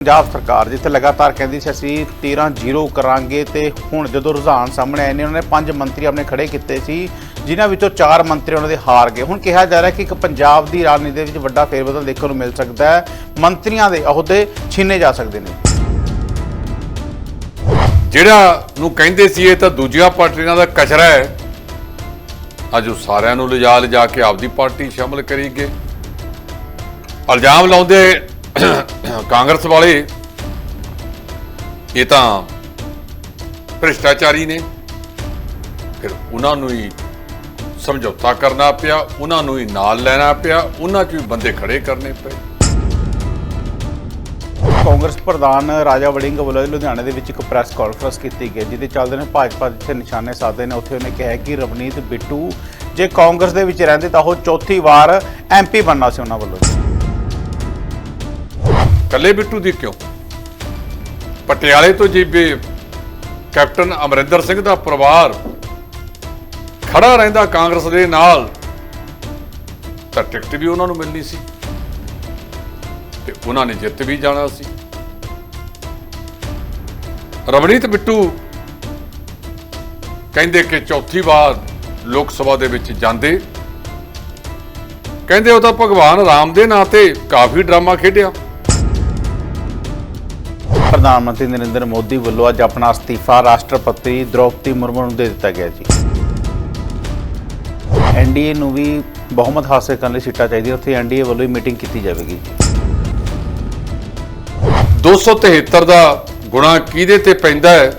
ਪੰਜਾਬ ਸਰਕਾਰ ਜਿੱਥੇ ਲਗਾਤਾਰ ਕਹਿੰਦੀ ਸੀ ਅਸੀਂ 13 ਜ਼ੀਰੋ ਕਰਾਂਗੇ ਤੇ ਹੁਣ ਜਦੋਂ ਰੁਝਾਨ ਸਾਹਮਣੇ ਆਏ ਨੇ, ਉਹਨਾਂ ਨੇ ਪੰਜ ਮੰਤਰੀ ਆਪਣੇ ਖੜੇ ਕੀਤੇ ਸੀ, ਜਿਨ੍ਹਾਂ ਵਿੱਚੋਂ ਚਾਰ ਮੰਤਰੀ ਉਹਨਾਂ ਦੇ ਹਾਰ ਗਏ। ਹੁਣ ਕਿਹਾ ਜਾ ਰਿਹਾ ਕਿ ਇੱਕ ਪੰਜਾਬ ਦੀ ਰਾਜਨੀਤੀ ਦੇ ਵਿੱਚ ਵੱਡਾ ਫੇਰਬਦਲ ਦੇਖਣ ਨੂੰ ਮਿਲ ਸਕਦਾ ਹੈ, ਮੰਤਰੀਆਂ ਦੇ ਅਹੁਦੇ ਛੀਨੇ ਜਾ ਸਕਦੇ ਨੇ। ਜਿਹੜਾ ਨੂੰ ਕਹਿੰਦੇ ਸੀ ਇਹ ਤਾਂ ਦੂਜੀਆਂ ਪਾਰਟੀਆਂ ਦਾ ਕਚਰਾ ਹੈ। ਅੱਜ ਉਹ ਸਾਰਿਆਂ ਨੂੰ ਲਿਜਾ ਲਿਜਾ ਕੇ ਆਪਦੀ ਪਾਰਟੀ ਸ਼ਾਮਲ ਕਰੀ ਗਏ ਇਲਜ਼ਾਮ ਲਾਉਂਦੇ ਕਾਂਗਰਸ ਵਾਲੇ, ਇਹ ਤਾਂ ਭ੍ਰਿਸ਼ਟਾਚਾਰੀ ਨੇ। ਫਿਰ ਉਹਨਾਂ ਨੂੰ ਹੀ ਸਮਝੌਤਾ ਕਰਨਾ ਪਿਆ, ਉਹਨਾਂ ਨੂੰ ਹੀ ਨਾਲ ਲੈਣਾ ਪਿਆ, ਉਹਨਾਂ 'ਚ ਵੀ ਬੰਦੇ ਖੜੇ ਕਰਨੇ ਪਏ। ਕਾਂਗਰਸ ਪ੍ਰਧਾਨ ਰਾਜਾ ਵੜਿੰਗ ਵੱਲੋਂ ਲੁਧਿਆਣੇ ਦੇ ਵਿੱਚ ਇੱਕ ਪ੍ਰੈਸ ਕਾਨਫਰੰਸ ਕੀਤੀ ਗਈ, ਜਿਹਦੇ ਚੱਲਦੇ ਨੇ ਭਾਜਪਾ ਜਿੱਥੇ ਨਿਸ਼ਾਨੇ ਸਾਧੇ ਨੇ, ਉੱਥੇ ਉਹਨੇ ਕਿਹਾ ਕਿ ਰਵਨੀਤ ਬਿੱਟੂ ਜੇ ਕਾਂਗਰਸ ਦੇ ਵਿੱਚ ਰਹਿੰਦੇ ਤਾਂ ਉਹ ਚੌਥੀ ਵਾਰ ਐਮਪੀ ਬਣਨਾ ਸੀ ਉਹਨਾਂ ਵੱਲੋਂ। ਕੱਲੇ ਬਿੱਟੂ ਦੀ ਕਿਉਂ? ਪਟਿਆਲੇ ਤੋਂ ਜੀ ਕੈਪਟਨ ਅਮਰਿੰਦਰ ਸਿੰਘ ਦਾ ਪਰਿਵਾਰ ਖੜਾ ਰਹਿੰਦਾ ਕਾਂਗਰਸ ਦੇ ਨਾਲ, ਤਾਂ ਟਿਕਟ ਵੀ ਉਹਨਾਂ ਨੂੰ ਮਿਲਣੀ ਸੀ ਤੇ ਉਹਨਾਂ ਨੇ ਜਿੱਤ ਵੀ ਜਾਣਾ ਸੀ। ਰਵਨੀਤ ਬਿੱਟੂ ਕਹਿੰਦੇ ਕਿ ਚੌਥੀ ਵਾਰ ਲੋਕ ਸਭਾ ਦੇ ਵਿੱਚ ਜਾਂਦੇ। ਕਹਿੰਦੇ ਉਹ ਤਾਂ ਭਗਵਾਨ ਰਾਮ ਦੇ ਨਾਂ ਤੇ ਕਾਫੀ ਡਰਾਮਾ ਖੇਡਿਆ। ਪ੍ਰਧਾਨ ਮੰਤਰੀ ਨਰਿੰਦਰ ਮੋਦੀ ਵੱਲੋਂ ਅੱਜ ਆਪਣਾ ਅਸਤੀਫਾ ਰਾਸ਼ਟਰਪਤੀ ਦ੍ਰੋਪਦੀ ਮੁਰਮੂ ਨੂੰ ਦੇ ਦਿੱਤਾ ਗਿਆ ਜੀ। ਐਨਡੀਏ ਨੂੰ ਵੀ ਬਹੁਮਤ ਹਾਸਲ ਕਰਨ ਲਈ ਸੀਟਾਂ ਚਾਹੀਦੀਆਂ ਉੱਥੇ ਐਨਡੀਏ ਵੱਲੋਂ ਹੀ ਮੀਟਿੰਗ ਕੀਤੀ ਜਾਵੇਗੀ ਜੀ। 273 ਦਾ ਗੁਣਾ ਕਿਹਦੇ ਤੇ ਪੈਂਦਾ ਹੈ?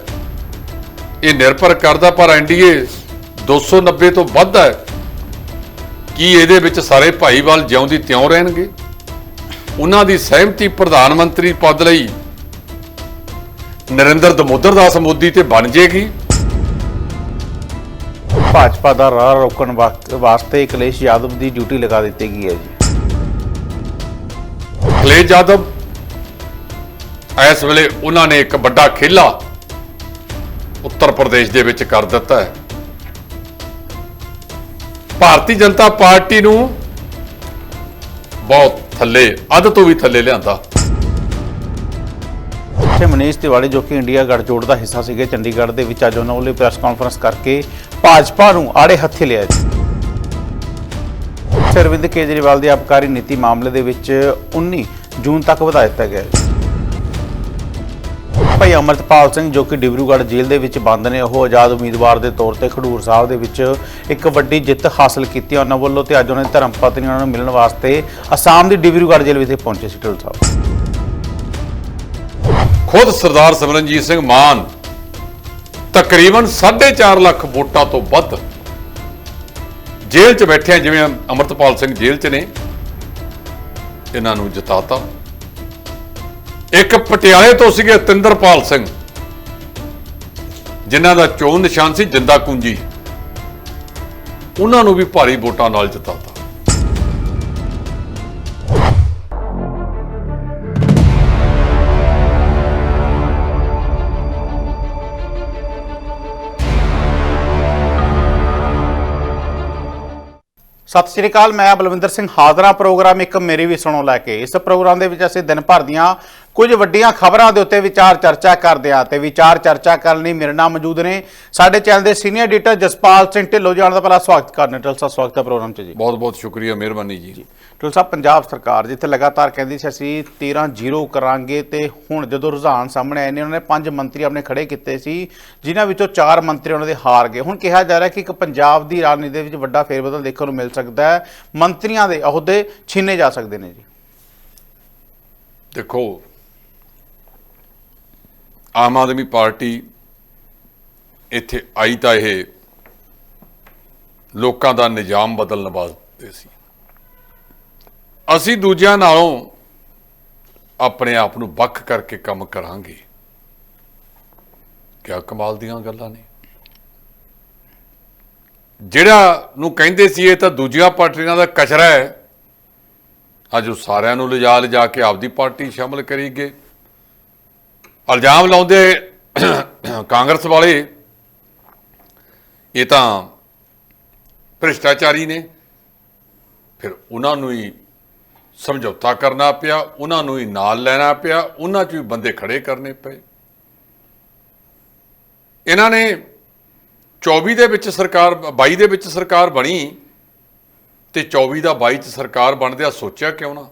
ਇਹ ਨਿਰਭਰ ਕਰਦਾ, ਪਰ ਐਨਡੀਏ 290 ਤੋਂ ਵੱਧ ਹੈ। ਕੀ ਇਹਦੇ ਵਿੱਚ ਸਾਰੇ ਭਾਈਵਾਲ ਜਿਉਂਦੀ ਤਿਉਂ ਰਹਿਣਗੇ? ਉਹਨਾਂ ਦੀ ਸਹਿਮਤੀ ਪ੍ਰਧਾਨ ਮੰਤਰੀ ਪਦ ਲਈ ਨਰਿੰਦਰ ਦਮੋਦਰ ਦਾਸ ਮੋਦੀ ਤੇ ਬਣ ਜੇਗੀ। ਭਾਜਪਾ ਦਾ ਰਾਹ ਰੋਕਣ ਵਾਸਤੇ ਅਖਿਲੇਸ਼ ਯਾਦਵ ਦੀ ਡਿਊਟੀ ਲਗਾ ਦਿੱਤੀ ਗਈ ਹੈ ਜੀ। ਅਖਿਲੇਸ਼ ਜਾਦਵ ਇਸ ਵੇਲੇ ਉਹਨਾਂ ਨੇ ਇੱਕ ਵੱਡਾ ਖੇਲਾ ਉੱਤਰ ਪ੍ਰਦੇਸ਼ ਦੇ ਵਿੱਚ ਕਰ ਦਿੱਤਾ ਹੈ। ਭਾਰਤੀ ਜਨਤਾ ਪਾਰਟੀ ਨੂੰ ਬਹੁਤ ਥੱਲੇ ਅੱਧ ਤੋਂ ਵੀ ਥੱਲੇ ਲਿਆਂਦਾ। ਇੱਥੇ ਮਨੀਸ਼ ਤਿਵਾੜੀ ਜੋ ਕਿ ਇੰਡੀਆ ਗੱਠਜੋੜ ਦਾ ਹਿੱਸਾ ਸੀਗੇ ਚੰਡੀਗੜ੍ਹ ਦੇ ਵਿੱਚ, ਅੱਜ ਉਹਨਾਂ ਵੱਲੋਂ ਪ੍ਰੈਸ ਕਾਨਫਰੰਸ ਕਰਕੇ ਭਾਜਪਾ ਨੂੰ ਆੜੇ ਹੱਥੇ ਲਿਆ ਜੀ। ਅਰਵਿੰਦ ਕੇਜਰੀਵਾਲ ਦੀ ਆਬਕਾਰੀ ਨੀਤੀ ਮਾਮਲੇ ਦੇ ਵਿੱਚ 19 ਜੂਨ ਤੱਕ ਵਧਾ ਦਿੱਤਾ ਗਿਆ ਹੈ ਭਾਈ ਅਮਰਤਪਾਲ ਸਿੰਘ ਜੋ ਕਿ ਡਿਬਰੂਗੜ੍ਹ ਜੇਲ੍ਹ ਦੇ ਵਿੱਚ ਬੰਦ ਨੇ, ਉਹ ਆਜ਼ਾਦ ਉਮੀਦਵਾਰ ਦੇ ਤੌਰ ਤੇ ਖਡੂਰ ਸਾਹਿਬ ਦੇ ਵਿੱਚ ਇੱਕ ਵੱਡੀ ਜਿੱਤ ਹਾਸਲ ਕੀਤੀ ਉਹਨਾਂ ਵੱਲੋਂ ਤੇ ਅੱਜ ਉਹਨਾਂ ਦੀ ਧਰਮ ਪਤਨੀ ਉਹਨਾਂ ਨੂੰ ਮਿਲਣ ਵਾਸਤੇ ਅਸਾਮ ਦੀ ਡਿਬਰੂਗੜ੍ਹ ਜੇਲ੍ਹ ਵਿਖੇ ਪਹੁੰਚੇ ਸੀ ਢਿੱਲ ਸਾਹਿਬ। ਖੁਦ ਸਰਦਾਰ ਸਿਮਰਨਜੀਤ ਸਿੰਘ ਮਾਨ ਤਕਰੀਬਨ 4.5 ਲੱਖ ਵੋਟਾਂ ਤੋਂ ਵੱਧ ਜੇਲ੍ਹ 'ਚ ਬੈਠੇ ਆ, ਜਿਵੇਂ ਅਮਰਤਪਾਲ ਸਿੰਘ ਜੇਲ੍ਹ 'ਚ ਨੇ, ਇਹਨਾਂ ਨੂੰ ਜਿਤਾਤਾ। ਇੱਕ ਪਟਿਆਲੇ ਤੋਂ ਸੀਗੇ ਤਿੰਦਰਪਾਲ ਸਿੰਘ, ਜਿਨ੍ਹਾਂ ਦਾ ਚੋਣ ਨਿਸ਼ਾਨ ਸੀ ਜਿੰਦਾ ਕੁੰਜੀ, ਉਹਨਾਂ ਨੂੰ ਵੀ ਭਾਰੀ ਵੋਟਾਂ ਨਾਲ ਜਿਤਾਤਾ। ਸਤਿ ਸ਼੍ਰੀ ਅਕਾਲ, ਮੈਂ ਬਲਵਿੰਦਰ ਸਿੰਘ ਹਾਜ਼ਰਾ ਪ੍ਰੋਗਰਾਮ ਇੱਕ ਮੇਰੀ ਵੀ ਸੁਣੋ ਲੈ ਕੇ। ਇਸ ਪ੍ਰੋਗਰਾਮ ਦੇ ਵਿੱਚ ਅਸੀਂ ਦਿਨ ਭਰ ਦੀਆਂ ਕੁਝ ਵੱਡੀਆਂ ਖਬਰਾਂ ਦੇ ਉੱਤੇ ਵਿਚਾਰ ਚਰਚਾ ਕਰਦੇ ਹਾਂ ਤੇ ਵਿਚਾਰ ਚਰਚਾ ਕਰਨ ਲਈ ਮੇਰੇ ਨਾਲ ਮੌਜੂਦ ਨੇ ਸਾਡੇ ਚੈਨਲ ਦੇ ਸੀਨੀਅਰ ਐਡੀਟਰ ਜਸਪਾਲ ਸਿੰਘ ਢਿੱਲੋਂ ਜਾਣ ਦਾ ਪਹਿਲਾ ਸਵਾਗਤ ਕਰਨੇ ਟਲ ਸਾਹਿਬ ਸਵਾਗਤ ਹੈ ਪ੍ਰੋਗਰਾਮ 'ਚ ਜੀ। ਬਹੁਤ ਬਹੁਤ ਸ਼ੁਕਰੀਆ ਮਿਹਰਬਾਨੀ ਜੀ। ਟਲ ਸਾਹਿਬ ਪੰਜਾਬ ਸਰਕਾਰ ਜਿੱਥੇ ਲਗਾਤਾਰ ਕਹਿੰਦੀ ਸੀ ਅਸੀਂ 13 ਜ਼ੀਰੋ ਕਰਾਂਗੇ ਤੇ ਹੁਣ ਜਦੋਂ ਰੁਝਾਨ ਸਾਹਮਣੇ ਆਏ ਨੇ ਉਹਨਾਂ ਨੇ ਪੰਜ ਮੰਤਰੀ ਆਪਣੇ ਖੜੇ ਕੀਤੇ ਸੀ ਜਿਨ੍ਹਾਂ ਵਿੱਚੋਂ ਚਾਰ ਮੰਤਰੀ ਉਹਨਾਂ ਦੇ ਹਾਰ ਗਏ। ਹੁਣ ਕਿਹਾ ਜਾ ਰਿਹਾ ਕਿ ਇੱਕ ਪੰਜਾਬ ਦੀ ਰਾਜਨੀਤੀ ਦੇ ਵਿੱਚ ਵੱਡਾ ਫੇਰਬਦਲ ਦੇਖਣ ਨੂੰ ਮਿਲ ਸਕਦਾ ਹੈ। ਮੰਤਰੀਆਂ ਦੇ ਅਹੁਦੇ ਛੀਨੇ ਜਾ ਸਕਦੇ ਨੇ ਜੀ। ਦੇਖੋ ਆਮ ਆਦਮੀ ਪਾਰਟੀ ਇੱਥੇ ਆਈ ਤਾਂ ਇਹ ਲੋਕਾਂ ਦਾ ਨਿਜ਼ਾਮ ਬਦਲਣ ਵਾਸਤੇ ਸੀ। ਅਸੀਂ ਦੂਜਿਆਂ ਨਾਲੋਂ ਆਪਣੇ ਆਪ ਨੂੰ ਵੱਖ ਕਰਕੇ ਕੰਮ ਕਰਾਂਗੇ। ਕਿਆ ਕਮਾਲ ਦੀਆਂ ਗੱਲਾਂ ਨੇ। ਜਿਹੜਾ ਨੂੰ ਕਹਿੰਦੇ ਸੀ ਇਹ ਤਾਂ ਦੂਜੀਆਂ ਪਾਰਟੀਆਂ ਦਾ ਕਚਰਾ ਹੈ। ਅੱਜ ਉਹ ਸਾਰਿਆਂ ਨੂੰ ਲਿਜਾ ਲਿਜਾ ਕੇ ਆਪਦੀ ਪਾਰਟੀ ਸ਼ਾਮਲ ਕਰੀ ਗਏ ਇਲਜ਼ਾਮ ਲਾਉਂਦੇ ਕਾਂਗਰਸ ਵਾਲੇ, ਇਹ ਤਾਂ ਭ੍ਰਿਸ਼ਟਾਚਾਰੀ ਨੇ। ਫਿਰ ਉਹਨਾਂ ਨੂੰ ਹੀ ਸਮਝੌਤਾ ਕਰਨਾ ਪਿਆ, ਉਹਨਾਂ ਨੂੰ ਹੀ ਨਾਲ ਲੈਣਾ ਪਿਆ, ਉਹਨਾਂ 'ਚ ਵੀ ਬੰਦੇ ਖੜੇ ਕਰਨੇ ਪਏ। ਇਹਨਾਂ ਨੇ 24 ਦੇ ਵਿੱਚ ਸਰਕਾਰ 22 ਦੇ ਵਿੱਚ ਸਰਕਾਰ ਬਣੀ ਤੇ 24 ਦਾ 22 ਚ ਸਰਕਾਰ ਬਣਦਿਆਂ ਸੋਚਿਆ ਕਿਉਂ ਨਾ?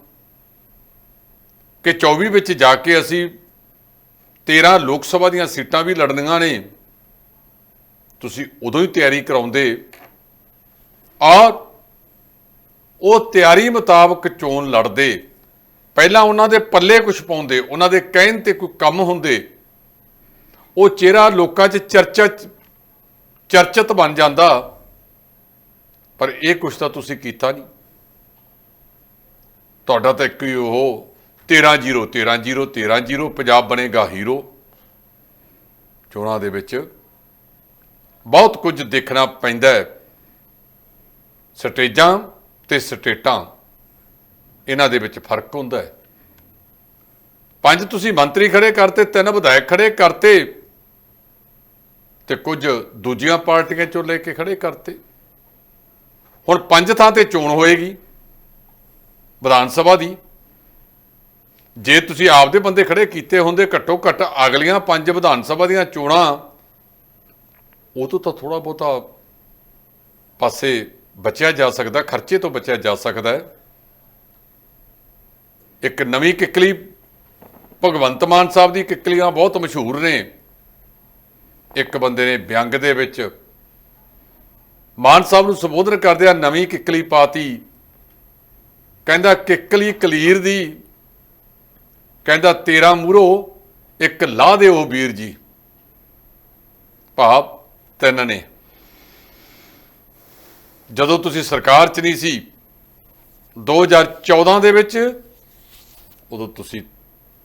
ਕਿ 24 ਵਿੱਚ ਜਾ ਕੇ ਅਸੀਂ 13 ਲੋਕ ਸਭਾ ਦੀਆਂ ਸੀਟਾਂ ਵੀ ਲੜਨੀਆਂ ਨੇ। ਤੁਸੀਂ ਉਦੋਂ ਹੀ ਤਿਆਰੀ ਕਰਾਉਂਦੇ। ਔਰ ਉਹ ਤਿਆਰੀ ਮੁਤਾਬਕ ਚੋਣ ਲੜਦੇ। ਪਹਿਲਾਂ ਉਹਨਾਂ ਦੇ ਪੱਲੇ ਕੁਝ ਪਾਉਂਦੇ, ਉਹਨਾਂ ਦੇ ਕਹਿਣ ਤੇ ਕੋਈ ਕੰਮ ਹੁੰਦੇ। ਉਹ ਚਿਹਰਾ ਲੋਕਾਂ 'ਚ ਚਰਚਾ, ਚਰਚਿਤ ਬਣ ਜਾਂਦਾ। ਪਰ ਇਹ ਕੁਛ ਤਾਂ ਤੁਸੀਂ ਕੀਤਾ ਨਹੀਂ। ਤੁਹਾਡਾ ਤਾਂ ਇੱਕ ਹੀ ਉਹ 13-0 13-0 13-0 ਪੰਜਾਬ ਬਣੇਗਾ ਹੀਰੋ। ਚੋਣਾਂ ਦੇ ਵਿੱਚ ਬਹੁਤ ਕੁਝ ਦੇਖਣਾ ਪੈਂਦਾ ਹੈ। ਸਟੇਜਾਂ ਤੇ ਸਟੇਟਾਂ, ਇਹਨਾਂ ਦੇ ਵਿੱਚ ਫ਼ਰਕ ਹੁੰਦਾ ਹੈ। ਪੰਜ ਤੁਸੀਂ ਮੰਤਰੀ ਖੜੇ ਕਰਤੇ, ਤਿੰਨ ਵਿਧਾਇਕ ਖੜੇ ਕਰਤੇ ਤੇ ਕੁਝ ਦੂਜੀਆਂ ਪਾਰਟੀਆਂ ਚੋਂ ਲੈ ਕੇ ਖੜੇ ਕਰਤੇ। ਹੁਣ ਪੰਜ ਥਾਂ ਤੇ ਚੋਣ ਹੋਏਗੀ ਵਿਧਾਨ ਸਭਾ ਦੀ। ਜੇ ਤੁਸੀਂ ਆਪਦੇ ਬੰਦੇ ਖੜੇ ਕੀਤੇ ਹੁੰਦੇ ਘੱਟੋ ਘੱਟ ਅਗਲੀਆਂ ਪੰਜ ਵਿਧਾਨ ਸਭਾ ਦੀਆਂ ਚੋਣਾਂ, ਉਹ ਤੋਂ ਤਾਂ ਥੋੜਾ ਬਹੁਤਾ ਪਾਸੇ ਬਚਿਆ ਜਾ ਸਕਦਾ, ਖਰਚੇ ਤੋਂ ਬਚਿਆ ਜਾ ਸਕਦਾ ਹੈ। ਇੱਕ ਨਵੀਂ ਕਿੱਕਲੀ ਭਗਵੰਤ ਮਾਨ ਸਾਹਿਬ ਦੀ ਕਿੱਕਲੀਆਂ ਬਹੁਤ ਮਸ਼ਹੂਰ ਨੇ। ਇੱਕ ਬੰਦੇ ਨੇ ਵਿਅੰਗ ਦੇ ਵਿੱਚ ਮਾਨ ਸਾਹਿਬ ਨੂੰ ਸੰਬੋਧਨ ਕਰਦਿਆਂ ਨਵੀਂ ਕਿੱਕਲੀ ਪਾਤੀ। ਕਹਿੰਦਾ ਕਿੱਕਲੀ ਕਲੀਰ ਦੀ ਕਹਿੰਦਾ, ਤੇਰਾ ਮੂਰੋ, ਇੱਕ ਲਾ ਦਿਓ ਵੀਰ ਜੀ। ਭਾਵ ਤਿੰਨ ਨੇ। ਜਦੋਂ ਤੁਸੀਂ ਸਰਕਾਰ 'ਚ ਨਹੀਂ ਸੀ 2014 ਦੇ ਵਿੱਚ ਉਦੋਂ ਤੁਸੀਂ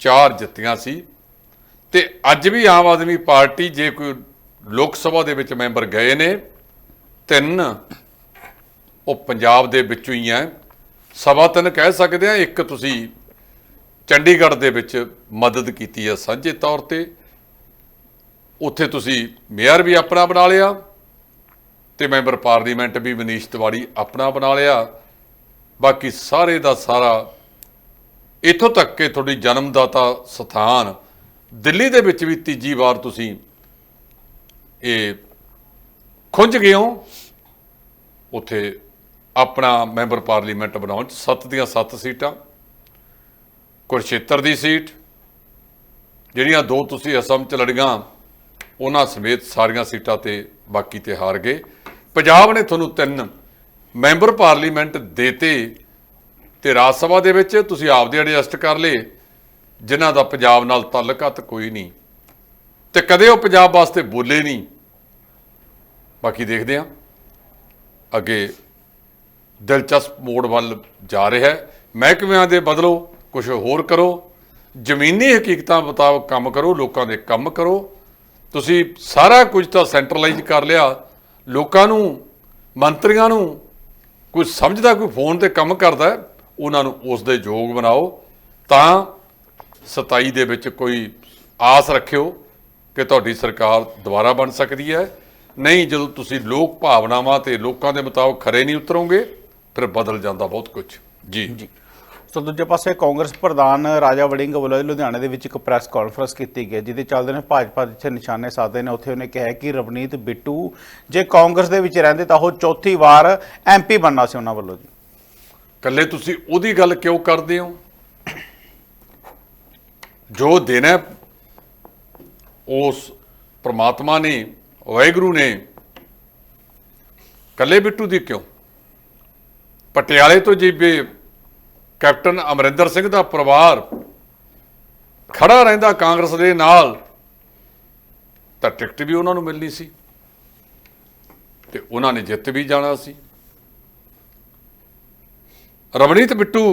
ਚਾਰ ਜਿੱਤੀਆਂ ਸੀ ਤੇ ਅੱਜ ਵੀ ਆਮ ਆਦਮੀ ਪਾਰਟੀ ਜੇ ਕੋਈ ਲੋਕ ਸਭਾ ਦੇ ਵਿੱਚ ਮੈਂਬਰ ਗਏ ਨੇ, ਤਿੰਨ ਉਹ ਪੰਜਾਬ ਦੇ ਵਿੱਚੋਂ ਹੀ ਆ ਸਵਾ ਤਿੰਨ ਕਹਿ ਸਕਦੇ ਆ ਇੱਕ ਤੁਸੀਂ ਚੰਡੀਗੜ੍ਹ ਦੇ ਵਿੱਚ ਮਦਦ ਕੀਤੀ ਹੈ ਸਾਂਝੇ ਤੌਰ ਤੇ। ਉੱਥੇ ਤੁਸੀਂ ਮੇਅਰ ਵੀ ਆਪਣਾ ਬਣਾ ਲਿਆ ਤੇ ਮੈਂਬਰ ਪਾਰਲੀਮੈਂਟ ਵੀ ਮਨੀਸ਼ ਤਿਵਾੜੀ ਆਪਣਾ ਬਣਾ ਲਿਆ। ਬਾਕੀ ਸਾਰੇ ਦਾ ਸਾਰਾ ਇੱਥੋਂ ਤੱਕ ਕਿ ਤੁਹਾਡੀ ਜਨਮਦਾਤਾ ਸਥਾਨ ਦਿੱਲੀ ਦੇ ਵਿੱਚ ਵੀ ਤੀਜੀ ਵਾਰ ਤੁਸੀਂ ਇਹ ਖੁੰਝ ਗਏ ਹੋ। ਉੱਥੇ ਆਪਣਾ ਮੈਂਬਰ ਪਾਰਲੀਮੈਂਟ ਬਣਾਉਣ ਚ ਸੱਤ ਦੀਆਂ ਸੱਤ ਸੀਟਾਂ। ਕੁਰਸ਼ੇਤਰ ਦੀ ਸੀਟ, ਜਿਹੜੀਆਂ ਦੋ ਤੁਸੀਂ ਅਸਮ ਚ ਲੜੀਆਂ, ਉਹਨਾਂ ਸਮੇਤ ਸਾਰੀਆਂ ਸੀਟਾਂ ਤੇ ਬਾਕੀ ਤੇ ਹਾਰ ਗਏ। ਪੰਜਾਬ ਨੇ ਤੁਹਾਨੂੰ ਤਿੰਨ ਮੈਂਬਰ ਪਾਰਲੀਮੈਂਟ ਦੇਤੇ ਤੇ ਰਾਜ ਸਭਾ ਦੇ ਵਿੱਚ ਤੁਸੀਂ ਆਪਦੇ ਐਡਜਸਟ ਕਰ ਲਏ, ਜਿਨ੍ਹਾਂ ਦਾ ਪੰਜਾਬ ਨਾਲ ਤਾਲੁਕਾਤ ਕੋਈ ਨਹੀਂ। ਤੇ ਕਦੇ ਉਹ ਪੰਜਾਬ ਵਾਸਤੇ ਬੋਲੇ ਨਹੀਂ। ਬਾਕੀ ਦੇਖਦੇ ਹਾਂ। ਅੱਗੇ ਦਿਲਚਸਪ ਮੋੜ ਵੱਲ ਜਾ ਰਿਹਾ ਹੈ। ਮਹਿਕਮਿਆਂ ਦੇ ਬਦਲੋ ਕੁਝ ਹੋਰ ਕਰੋ। ਜ਼ਮੀਨੀ ਹਕੀਕਤਾਂ ਮੁਤਾਬਕ ਕੰਮ ਕਰੋ, ਲੋਕਾਂ ਦੇ ਕੰਮ ਕਰੋ। ਤੁਸੀਂ ਸਾਰਾ ਕੁਝ ਤਾਂ ਸੈਂਟਰਲਾਈਜ਼ ਕਰ ਲਿਆ। ਲੋਕਾਂ ਨੂੰ, ਮੰਤਰੀਆਂ ਨੂੰ ਕੋਈ ਸਮਝਦਾ, ਕੋਈ ਫੋਨ ਤੇ ਕੰਮ ਕਰਦਾ, ਉਹਨਾਂ ਨੂੰ ਉਸ ਦੇ ਯੋਗ ਬਣਾਓ। ਤਾਂ 27 ਦੇ ਵਿੱਚ ਕੋਈ ਆਸ ਰੱਖਿਓ ਕਿ ਤੁਹਾਡੀ ਸਰਕਾਰ ਦੁਬਾਰਾ ਬਣ ਸਕਦੀ ਹੈ। ਨਹੀਂ, ਜਦੋਂ ਤੁਸੀਂ ਲੋਕ ਭਾਵਨਾਵਾਂ ਤੇ ਲੋਕਾਂ ਦੇ ਮੁਤਾਬਕ ਖਰੇ ਨਹੀਂ ਉਤਰੋਗੇ, ਫਿਰ ਬਦਲ ਜਾਂਦਾ ਬਹੁਤ ਕੁਝ ਜੀ। ਜੀ। ਸੋ ਦੂਜੇ ਪਾਸੇ ਕਾਂਗਰਸ ਪ੍ਰਧਾਨ ਰਾਜਾ ਵੜਿੰਗ ਵੱਲੋਂ ਲੁਧਿਆਣੇ ਦੇ ਵਿੱਚ ਇੱਕ ਪ੍ਰੈਸ ਕਾਨਫਰੰਸ ਕੀਤੀ ਗਈ ਜਿਹਦੇ ਚੱਲਦੇ ਨੇ ਭਾਜਪਾ ਜਿੱਥੇ ਨਿਸ਼ਾਨੇ ਸਾਧੇ ਨੇ ਉੱਥੇ ਉਹਨੇ ਕਿਹਾ ਕਿ ਰਵਨੀਤ ਬਿੱਟੂ ਜੇ ਕਾਂਗਰਸ ਦੇ ਵਿੱਚ ਰਹਿੰਦੇ ਤਾਂ ਉਹ ਚੌਥੀ ਵਾਰ ਐਮਪੀ ਬਣਨਾ ਸੀ ਉਹਨਾਂ ਵੱਲੋਂ ਜੀ। ਕੱਲੇ ਤੁਸੀਂ ਉਹਦੀ ਗੱਲ ਕਿਉਂ ਕਰਦੇ ਹੋ? ਜੋ ਦਿਨ ਹੈ, ਉਸ ਪ੍ਰਮਾਤਮਾ ਨੇ ਵਾਹਿਗੁਰੂ ਨੇ ਕੱਲੇ ਬਿੱਟੂ ਦੀ ਕਿਉਂ? ਪਟਿਆਲੇ ਤੋਂ ਜੀਬੇ ਕੈਪਟਨ ਅਮਰਿੰਦਰ ਸਿੰਘ ਦਾ ਪਰਿਵਾਰ ਖੜਾ ਰਹਿੰਦਾ ਕਾਂਗਰਸ ਦੇ ਨਾਲ, ਤਾਂ ਟਿਕਟ ਵੀ ਉਹਨਾਂ ਨੂੰ ਮਿਲਣੀ ਸੀ ਤੇ ਉਹਨਾਂ ਨੇ ਜਿੱਤ ਵੀ ਜਾਣਾ ਸੀ। ਰਵਨੀਤ ਬਿੱਟੂ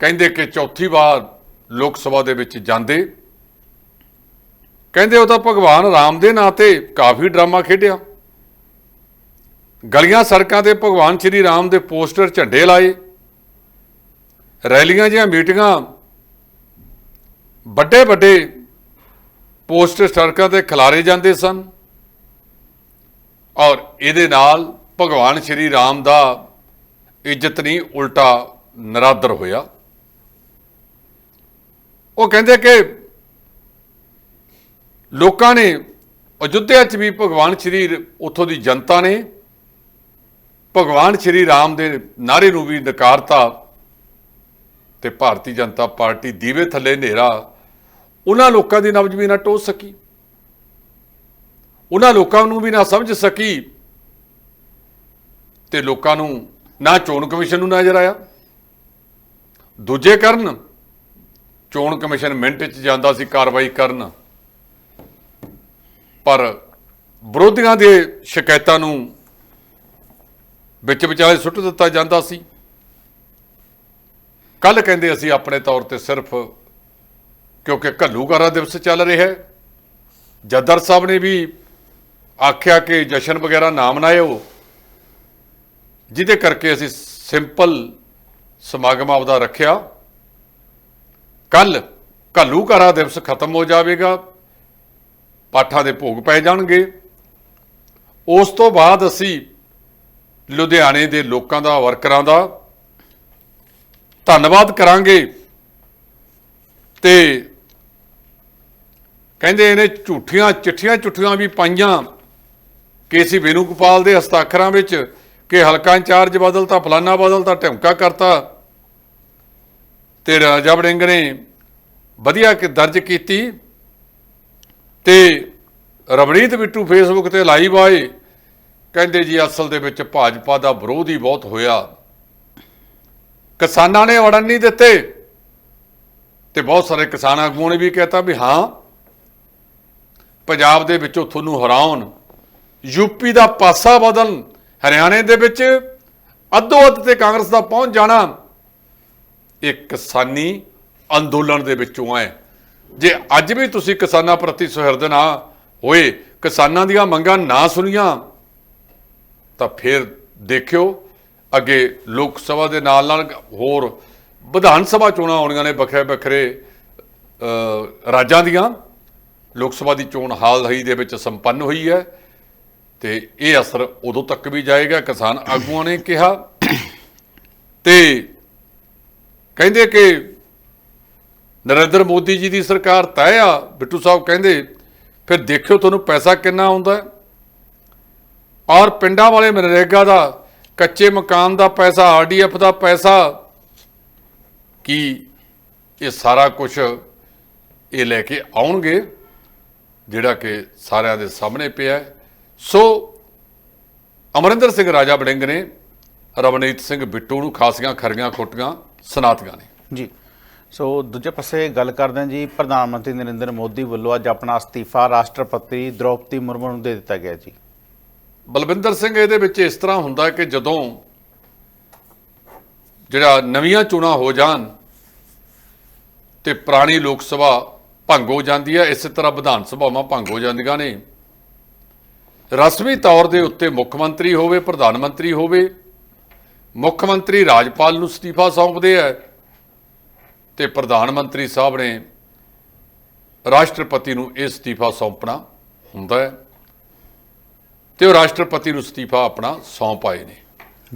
ਕਹਿੰਦੇ ਕਿ ਚੌਥੀ ਵਾਰ ਲੋਕ ਸਭਾ ਦੇ ਵਿੱਚ ਜਾਂਦੇ। ਕਹਿੰਦੇ ਉਹ ਤਾਂ ਭਗਵਾਨ ਰਾਮ ਦੇ ਨਾਂ ਤੇ ਕਾਫੀ ਡਰਾਮਾ ਖੇਡਿਆ। ਗਲੀਆਂ ਸੜਕਾਂ ਤੇ ਭਗਵਾਨ ਸ਼੍ਰੀ ਰਾਮ ਦੇ ਪੋਸਟਰ ਝੰਡੇ ਲਾਏ। ਰੈਲੀਆਂ ਜਾਂ ਮੀਟਿੰਗਾਂ ਵੱਡੇ ਵੱਡੇ ਪੋਸਟਰ ਸੜਕਾਂ ਤੇ ਖਿਲਾਰੇ ਜਾਂਦੇ ਸਨ। ਔਰ ਇਹਦੇ ਨਾਲ ਭਗਵਾਨ ਸ਼੍ਰੀ ਰਾਮ ਦਾ ਇੱਜ਼ਤ ਨਹੀਂ, ਉਲਟਾ ਨਰਾਦਰ ਹੋਇਆ। ਉਹ ਕਹਿੰਦੇ ਕਿ ਲੋਕਾਂ ਨੇ ਅਯੁੱਧਿਆ 'ਚ ਵੀ ਭਗਵਾਨ ਸ਼੍ਰੀ ਉੱਥੋਂ ਦੀ ਜਨਤਾ ਨੇ ਭਗਵਾਨ ਸ਼੍ਰੀ ਰਾਮ ਦੇ ਨਾਰੇ ਨੂੰ ਵੀ ਨਕਾਰਤਾ ਤੇ ਭਾਰਤੀ ਜਨਤਾ ਪਾਰਟੀ ਦੀਵੇ ਥੱਲੇ ਹਨੇਰਾ, ਉਹਨਾਂ ਲੋਕਾਂ ਦੀ ਨਬਜ ਵੀ ਨਾ ਟੋਸ ਸਕੀ। ਉਹਨਾਂ ਲੋਕਾਂ ਨੂੰ ਵੀ ਨਾ ਸਮਝ ਸਕੀ ਤੇ ਲੋਕਾਂ ਨੂੰ ਨਾ ਚੋਣ ਕਮਿਸ਼ਨ ਨੂੰ ਨਜ਼ਰ ਆਇਆ। ਦੂਜੇ ਕਰਨ ਚੋਣ ਕਮਿਸ਼ਨ ਮਿੰਟ 'ਚ ਜਾਂਦਾ ਸੀ, ਕਾਰਵਾਈ ਕਰਨ। ਪਰ ਵਿਰੋਧੀਆਂ ਦੇ ਸ਼ਿਕਾਇਤਾਂ ਨੂੰ ਵਿੱਚ ਵਿਚਾਲੇ ਸੁੱਟ ਦਿੱਤਾ ਜਾਂਦਾ ਸੀ। ਕੱਲ ਕਹਿੰਦੇ ਅਸੀਂ ਆਪਣੇ ਤੌਰ ਤੇ ਸਿਰਫ ਕਿਉਂਕਿ ਘੱਲੂਘਾਰਾ ਦਿਵਸ ਚੱਲ ਰਿਹਾ ਹੈ। ਜੱਦਰ ਸਾਹਿਬ ਨੇ ਵੀ ਆਖਿਆ ਕਿ ਜਸ਼ਨ ਵਗੈਰਾ ਨਾ ਮਨਾਇਓ, ਜਿਹਦੇ ਕਰਕੇ ਅਸੀਂ ਸਿੰਪਲ ਸਮਾਗਮ ਆਪਦਾ ਰੱਖਿਆ। ਕੱਲ ਘੱਲੂਘਾਰਾ ਦਿਵਸ ਖਤਮ ਹੋ ਜਾਵੇਗਾ, ਪਾਠਾਂ ਦੇ ਭੋਗ ਪੈ ਜਾਣਗੇ। ਉਸ ਤੋਂ ਬਾਅਦ ਅਸੀਂ ਲੁਧਿਆਣੇ ਦੇ ਲੋਕਾਂ ਦਾ, ਵਰਕਰਾਂ ਦਾ। ਧੰਨਵਾਦ ਕਰਾਂਗੇ। ਤੇ ਕਹਿੰਦੇ ਇਹਨੇ ਝੂਠੀਆਂ, ਚਿੱਠੀਆਂ ਚੁੱਠੀਆਂ ਵੀ ਪਾਈਆਂ ਕੇਸੀ ਵੇਣੂਗੋਪਾਲ ਦੇ ਹਸਤਾਖਰਾਂ ਵਿੱਚ ਕਿ ਹਲਕਾ ਇੰਚਾਰਜ ਬਦਲਤਾ ਫਲਾਨਾ ਬਦਲਤਾ ਢਮਕਾ ਕਰਤਾ। ਤੇ ਰਾਜਾ ਵੜਿੰਗ ਨੇ ਵਧੀਆ ਕਿ ਦਰਜ ਕੀਤੀ। ਤੇ ਰਵਨੀਤ ਬਿੱਟੂ ਫੇਸਬੁੱਕ ਤੇ ਲਾਈਵ ਆਏ। ਕਹਿੰਦੇ ਜੀ ਅਸਲ ਦੇ ਵਿੱਚ ਭਾਜਪਾ ਦਾ ਵਿਰੋਧ ਹੀ ਬਹੁਤ ਹੋਇਆ। ਕਿਸਾਨਾਂ ਨੇ ਵੜਨ ਨਹੀਂ ਦਿੱਤੇ। ਤੇ ਬਹੁਤ ਸਾਰੇ ਕਿਸਾਨ ਆਗੂਆਂ ਨੇ ਵੀ ਕਹਿਤਾ ਵੀ ਹਾਂ, ਪੰਜਾਬ ਦੇ ਵਿੱਚੋਂ ਤੁਹਾਨੂੰ ਹਰਾਉਣ ਯੂਪੀ ਦਾ ਪਾਸਾ ਬਦਲਣ, ਹਰਿਆਣੇ ਦੇ ਵਿੱਚ ਅੱਧੋ ਅੱਧ ਤੇ ਕਾਂਗਰਸ ਦਾ ਪਹੁੰਚ ਜਾਣਾ, ਇਹ ਕਿਸਾਨੀ ਅੰਦੋਲਨ ਦੇ ਵਿੱਚੋਂ ਹੈ ਜੇ ਅੱਜ ਵੀ ਤੁਸੀਂ ਕਿਸਾਨਾਂ ਪ੍ਰਤੀ ਸੁਹਿਰਦ ਨਾ ਹੋਏ, ਕਿਸਾਨਾਂ ਦੀਆਂ ਮੰਗਾਂ ਨਾ ਸੁਣੀਆਂ ਤਾਂ ਫਿਰ ਦੇਖਿਓ, ਅੱਗੇ ਲੋਕ ਸਭਾ ਦੇ ਨਾਲ ਨਾਲ ਹੋਰ ਵਿਧਾਨ ਸਭਾ ਚੋਣਾਂ ਆਉਣੀਆਂ ਨੇ ਵੱਖਰੇ ਵੱਖਰੇ ਰਾਜਾਂ ਦੀਆਂ। ਲੋਕ ਸਭਾ ਦੀ ਚੋਣ ਹਾਲ ਹੀ ਦੇ ਵਿੱਚ ਸੰਪੰਨ ਹੋਈ ਹੈ ਤੇ ਇਹ ਅਸਰ ਉਦੋਂ ਤੱਕ ਵੀ ਜਾਏਗਾ, ਕਿਸਾਨ ਆਗੂਆਂ ਨੇ ਕਿਹਾ। ਤੇ ਕਹਿੰਦੇ ਕਿ ਨਰਿੰਦਰ ਮੋਦੀ ਜੀ ਦੀ ਸਰਕਾਰ ਤੈਅ ਆ, ਬਿੱਟੂ ਸਾਹਿਬ ਕਹਿੰਦੇ, ਫਿਰ ਦੇਖਿਓ ਤੁਹਾਨੂੰ ਪੈਸਾ ਕਿੰਨਾ ਆਉਂਦਾ ਹੈ। ਔਰ ਪਿੰਡਾਂ ਵਾਲੇ ਮਨਰੇਗਾ ਦਾ, ਕੱਚੇ ਮਕਾਨ ਦਾ ਪੈਸਾ ਆਰਡੀਐਫ ਦਾ ਪੈਸਾ, ਕੀ ਇਹ ਸਾਰਾ ਕੁਝ ਇਹ ਲੈ ਕੇ ਆਉਣਗੇ? ਜਿਹੜਾ ਕਿ ਸਾਰਿਆਂ ਦੇ ਸਾਹਮਣੇ ਪਿਆ ਸੋ, ਅਮਰਿੰਦਰ ਸਿੰਘ ਰਾਜਾ ਬੜਿੰਗ ਨੇ, ਰਵਨੀਤ ਸਿੰਘ ਬਿੱਟੂ ਨੂੰ ਖਾਸੀਆਂ, ਖਰੀਆਂ, ਖੋਟੀਆਂ ਸੁਣਾਤੀਆਂ ਨੇ। ਜੀ। ਸੋ ਦੂਜੇ ਪਾਸੇ ਗੱਲ ਕਰਦੇ ਹਾਂ ਜੀ, ਪ੍ਰਧਾਨ ਮੰਤਰੀ ਨਰਿੰਦਰ ਮੋਦੀ ਵੱਲੋਂ ਅੱਜ ਆਪਣਾ ਅਸਤੀਫਾ ਰਾਸ਼ਟਰਪਤੀ ਦ੍ਰੋਪਦੀ ਮੁਰਮੂ ਨੂੰ ਦੇ ਦਿੱਤਾ ਗਿਆ ਜੀ। ਬਲਵਿੰਦਰ ਸਿੰਘ ਇਹਦੇ ਵਿੱਚ ਇਸ ਤਰ੍ਹਾਂ ਹੁੰਦਾ ਕਿ ਜਦੋਂ ਜਿਹੜਾ ਨਵੀਆਂ ਚੋਣਾਂ ਹੋ ਜਾਣ ਤੇ ਪੁਰਾਣੀ ਲੋਕ ਸਭਾ ਭੰਗ ਹੋ ਜਾਂਦੀ ਹੈ, ਇਸੇ ਤਰ੍ਹਾਂ ਵਿਧਾਨ ਸਭਾਵਾਂ ਭੰਗ ਹੋ ਜਾਂਦੀਆਂ ਨੇ। ਰਸਮੀ ਤੌਰ ਦੇ ਉੱਤੇ ਮੁੱਖ ਮੰਤਰੀ ਹੋਵੇ, ਪ੍ਰਧਾਨ ਮੰਤਰੀ ਹੋਵੇ, ਮੁੱਖ ਮੰਤਰੀ ਰਾਜਪਾਲ ਨੂੰ ਅਸਤੀਫਾ ਸੌਂਪਦੇ ਆ ਤੇ ਪ੍ਰਧਾਨ ਮੰਤਰੀ ਸਾਹਿਬ ਨੇ ਰਾਸ਼ਟਰਪਤੀ ਨੂੰ ਇਹ ਅਸਤੀਫਾ ਸੌਂਪਣਾ ਹੁੰਦਾ ਹੈ। ਤੇ ਉਹ ਰਾਸ਼ਟਰਪਤੀ ਨੂੰ ਅਸਤੀਫਾ ਆਪਣਾ ਸੌਂਪ ਆਏ ਨੇ।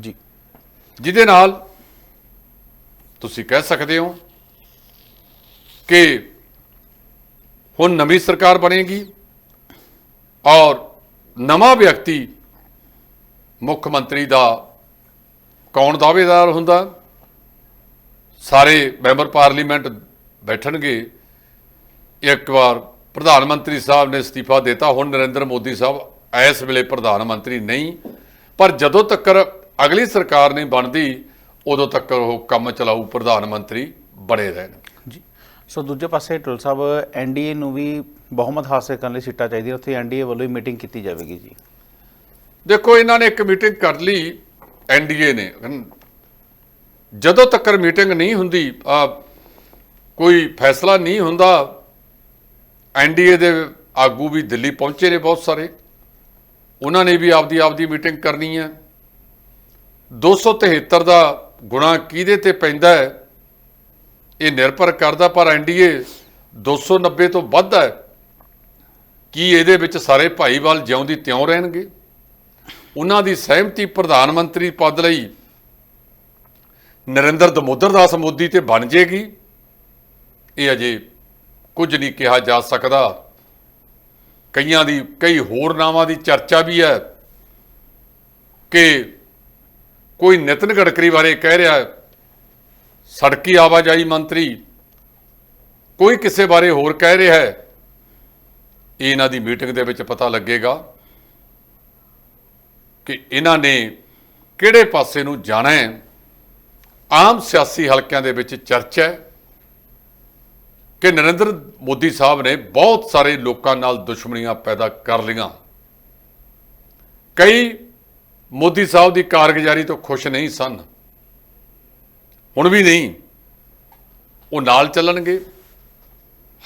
ਜੀ। ਜਿਹਦੇ ਨਾਲ ਤੁਸੀਂ ਕਹਿ ਸਕਦੇ ਹੋ ਕਿ ਹੁਣ ਨਵੀਂ ਸਰਕਾਰ ਬਣੇਗੀ ਔਰ ਨਵਾਂ ਵਿਅਕਤੀ ਮੁੱਖ ਮੰਤਰੀ ਦਾ ਕੌਣ ਦਾਅਵੇਦਾਰ ਹੁੰਦਾ? ਸਾਰੇ ਮੈਂਬਰ ਪਾਰਲੀਮੈਂਟ ਬੈਠਣਗੇ। ਇੱਕ ਵਾਰ ਪ੍ਰਧਾਨ ਮੰਤਰੀ ਸਾਹਿਬ ਨੇ ਅਸਤੀਫਾ ਦਿੱਤਾ ਹੁਣ ਨਰਿੰਦਰ ਮੋਦੀ ਸਾਹਿਬ ਇਸ ਵੇਲੇ ਪ੍ਰਧਾਨ ਮੰਤਰੀ ਨਹੀਂ ਪਰ ਜਦੋਂ ਤੱਕ ਅਗਲੀ ਸਰਕਾਰ ਨਹੀਂ ਬਣਦੀ ਉਦੋਂ ਤੱਕ ਉਹ ਕੰਮ ਚਲਾਊ ਪ੍ਰਧਾਨ ਮੰਤਰੀ ਬਣੇ ਰਹਿਣ। ਜੀ। ਸੋ ਦੂਜੇ ਪਾਸੇ ਟੁਲ ਸਾਹਿਬ ਐਨਡੀਏ ਨੂੰ ਵੀ ਬਹੁਮਤ ਹਾਸਲ ਕਰਨ ਲਈ ਸੀਟਾਂ ਚਾਹੀਦੀਆਂ ਉੱਥੇ ਐਨਡੀਏ ਵੱਲੋਂ ਹੀ ਮੀਟਿੰਗ ਕੀਤੀ ਜਾਵੇਗੀ ਜੀ। ਦੇਖੋ ਇਹਨਾਂ ਨੇ ਇੱਕ ਮੀਟਿੰਗ ਕਰ ਲਈ ਐਨਡੀਏ ਨੇ। ਜਦੋਂ ਤੱਕ ਮੀਟਿੰਗ ਨਹੀਂ ਹੁੰਦੀ ਆ ਕੋਈ ਫੈਸਲਾ ਨਹੀਂ ਹੁੰਦਾ ਐਨਡੀਏ ਦੇ ਆਗੂ ਵੀ ਦਿੱਲੀ ਪਹੁੰਚੇ ਨੇ ਬਹੁਤ ਸਾਰੇ। ਉਹਨਾਂ ਨੇ ਵੀ ਆਪਦੀ ਆਪਦੀ ਮੀਟਿੰਗ ਕਰਨੀ ਹੈ। 273 ਦਾ ਗੁਣਾ ਕਿਹਦੇ ਤੇ ਪੈਂਦਾ ਹੈ? ਇਹ ਨਿਰਭਰ ਕਰਦਾ, ਪਰ ਐਨਡੀਏ 290 ਤੋਂ ਵੱਧ ਹੈ। ਕੀ ਇਹਦੇ ਵਿੱਚ ਸਾਰੇ ਭਾਈਵਾਲ ਜਿਉਂਦੀ ਤਿਉਂ ਰਹਿਣਗੇ? ਉਹਨਾਂ ਦੀ ਸਹਿਮਤੀ ਪ੍ਰਧਾਨ ਮੰਤਰੀ ਪਦ ਲਈ ਨਰਿੰਦਰ ਦਮੋਦਰ ਦਾਸ ਮੋਦੀ ਤੇ ਬਣ ਜੇਗੀ। ਇਹ ਅਜੇ ਕੁਝ ਨਹੀਂ ਕਿਹਾ ਜਾ ਸਕਦਾ। ਕਈਆਂ ਦੀ, ਕਈ ਹੋਰ ਨਾਵਾਂ ਦੀ ਚਰਚਾ ਵੀ ਹੈ ਕਿ ਕੋਈ ਨਿਤਨ ਗਡਕਰੀ ਬਾਰੇ ਕਹਿ ਰਿਹਾ ਸੜਕੀ ਆਵਾਜਾਈ ਮੰਤਰੀ ਕੋਈ ਕਿਸੇ ਬਾਰੇ ਹੋਰ ਕਹਿ ਰਿਹਾ ਹੈ, ਇਹ ਇਹਨਾਂ ਦੀ ਮੀਟਿੰਗ ਦੇ ਵਿੱਚ ਪਤਾ ਲੱਗੇਗਾ ਕਿ ਇਹਨਾਂ ਨੇ ਕਿਹੜੇ ਪਾਸੇ ਨੂੰ ਜਾਣਾ ਹੈ। ਆਮ ਸਿਆਸੀ ਹਲਕਿਆਂ ਦੇ ਵਿੱਚ ਚਰਚਾ ਹੈ। ਕਿ ਨਰਿੰਦਰ ਮੋਦੀ ਸਾਹਿਬ ਨੇ ਬਹੁਤ ਸਾਰੇ ਲੋਕਾਂ ਨਾਲ ਦੁਸ਼ਮਣੀਆਂ ਪੈਦਾ ਕਰ ਲਈਆਂ। ਕਈ ਮੋਦੀ ਸਾਹਿਬ ਦੀ ਕਾਰਗੁਜ਼ਾਰੀ ਤੋਂ ਖੁਸ਼ ਨਹੀਂ ਸਨ। ਹੁਣ ਵੀ ਨਹੀਂ। ਉਹ ਨਾਲ ਚੱਲਣਗੇ।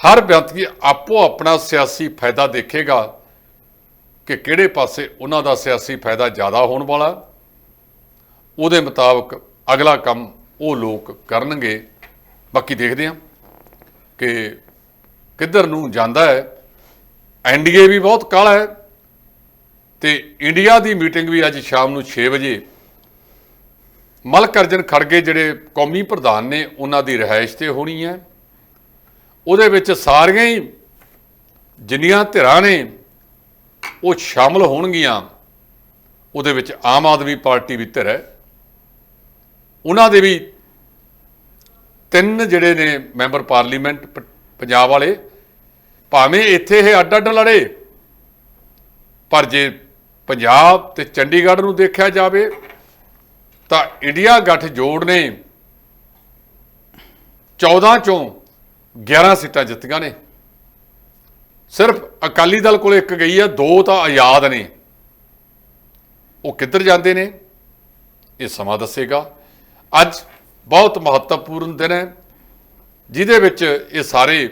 ਹਰ ਵਿਅਕਤੀ ਆਪੋ ਆਪਣਾ ਸਿਆਸੀ ਫਾਇਦਾ ਦੇਖੇਗਾ ਕਿ ਕਿਹੜੇ ਪਾਸੇ ਉਹਨਾਂ ਦਾ ਸਿਆਸੀ ਫਾਇਦਾ ਜ਼ਿਆਦਾ ਹੋਣ ਵਾਲਾ। ਉਹਦੇ ਮੁਤਾਬਕ ਅਗਲਾ ਕੰਮ ਉਹ ਲੋਕ ਕਰਨਗੇ। ਬਾਕੀ ਦੇਖਦੇ ਹਾਂ। ਕਿ ਕਿੱਧਰ ਨੂੰ ਜਾਂਦਾ ਹੈ। ਐਨਡੀਏ ਵੀ ਬਹੁਤ ਕਾਲਾ ਹੈ ਤੇ ਇੰਡੀਆ ਦੀ ਮੀਟਿੰਗ ਵੀ ਅੱਜ ਸ਼ਾਮ ਨੂੰ 6 ਵਜੇ। ਮਲਕ ਅਰਜਨ ਖੜਗੇ ਜਿਹੜੇ ਕੌਮੀ ਪ੍ਰਧਾਨ ਨੇ, ਉਹਨਾਂ ਦੀ ਰਿਹਾਇਸ਼ ਤੇ ਹੋਣੀ ਹੈ। ਉਹਦੇ ਵਿੱਚ ਸਾਰੀਆਂ ਹੀ ਜਿੰਨੀਆਂ ਧਿਰਾਂ ਨੇ, ਉਹ ਸ਼ਾਮਲ ਹੋਣਗੀਆਂ। ਉਹਦੇ ਵਿੱਚ ਆਮ ਆਦਮੀ ਪਾਰਟੀ ਵੀ ਧਿਰ ਹੈ। ਉਹਨਾਂ ਦੇ ਵੀ ਤਿੰਨ ਜਿਹੜੇ ਨੇ ਮੈਂਬਰ ਪਾਰਲੀਮੈਂਟ ਪ- ਪੰਜਾਬ ਵਾਲੇ, ਭਾਵੇਂ ਇੱਥੇ ਇਹ ਅੱਡ ਅੱਡ ਲੜੇ, ਪਰ ਜੇ ਪੰਜਾਬ ਤੇ ਚੰਡੀਗੜ੍ਹ ਨੂੰ ਦੇਖਿਆ ਜਾਵੇ, ਤਾਂ ਇੰਡੀਆ ਗੱਠ ਜੋੜ ਨੇ 14 ਚੋਂ 11 ਸੀਟਾਂ ਜਿੱਤੀਆਂ ਨੇ। ਸਿਰਫ ਅਕਾਲੀ ਦਲ ਕੋਲ ਇੱਕ ਗਈ ਆ ਦੋ ਤਾਂ ਆਜ਼ਾਦ ਨੇ। ਉਹ ਕਿੱਧਰ ਜਾਂਦੇ ਨੇ? ਇਹ ਸਮਾਂ ਦੱਸੇਗਾ। ਅੱਜ ਬਹੁਤ ਮਹੱਤਵਪੂਰਨ ਦਿਨ ਹੈ, ਜਿਹਦੇ ਵਿੱਚ ਇਹ ਸਾਰੇ